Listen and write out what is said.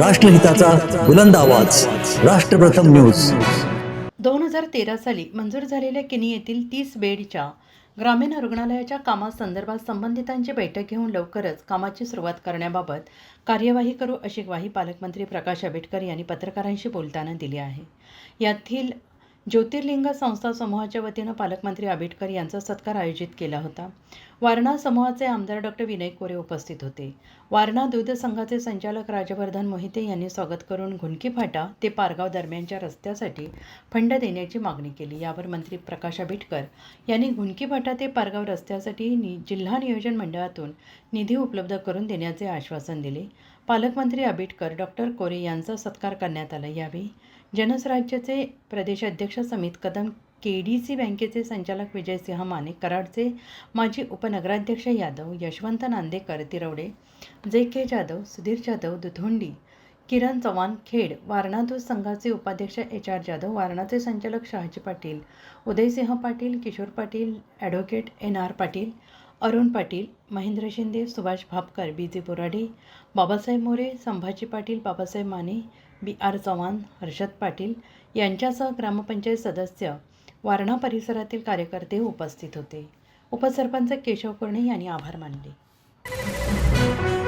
राष्ट्रहिताचा बुलंद आवाज. राष्ट्रप्रथम न्यूज. दोन हजार तेरा साली मंजूर झालेल्या किनी येथील तीस बेडच्या ग्रामीण रुग्णालयाच्या कामासंदर्भात संबंधितांची बैठक घेऊन लवकरच कामाची सुरुवात करण्याबाबत कार्यवाही करू अशी ग्वाही पालकमंत्री प्रकाश आंबेडकर यांनी पत्रकारांशी बोलताना दिली आहे. यातील ज्योतिर्लिंग संस्था समूहाच्या वतीनं पालकमंत्री आंबेडकर यांचा सत्कार आयोजित केला होता. वारणा समूहाचे आमदार डॉक्टर विनय कोरे उपस्थित होते. वारणा दूध संघाचे संचालक राजवर्धन मोहिते यांनी स्वागत करून घुनकी फाटा ते पारगाव दरम्यानच्या रस्त्यासाठी फंड देण्याची मागणी केली. यावर मंत्री प्रकाश आंबेडकर यांनी घुनकी फाटा ते पारगाव रस्त्यासाठी नि जिल्हा नियोजन मंडळातून निधी उपलब्ध करून देण्याचे आश्वासन दिले. पालकमंत्री आंबेडकर डॉक्टर कोरे यांचा सत्कार करण्यात आला. यावेळी जनसराज्याचे प्रदेशाध्यक्ष Samit Kadam K D C बँकेचे संचालक विजयसिंह माने कराडचे माजी उपनगराध्यक्ष यादव यशवंत नांदेकर तिरवडे जे के जाधव सुधीर जाधव दुधोंडी किरण चव्हाण खेड वारणा दूध संघाचे उपाध्यक्ष एच आर जाधव वारणाचे संचालक Shahaji Patil Udaysinh Patil Kishor Patil advocate N R Patil Arun Patil Mahendra Shinde Subhash Bhapkar B J Borade Babasaheb More Sambhaji Patil Babasaheb Mane B R Chavan Harshad Patil यांच्यासह ग्रामपंचायत सदस्य वारणा परिसरातील कार्यकर्ते उपस्थित होते. उपसरपंच केशव कुर्णे यांनी आभार मानले.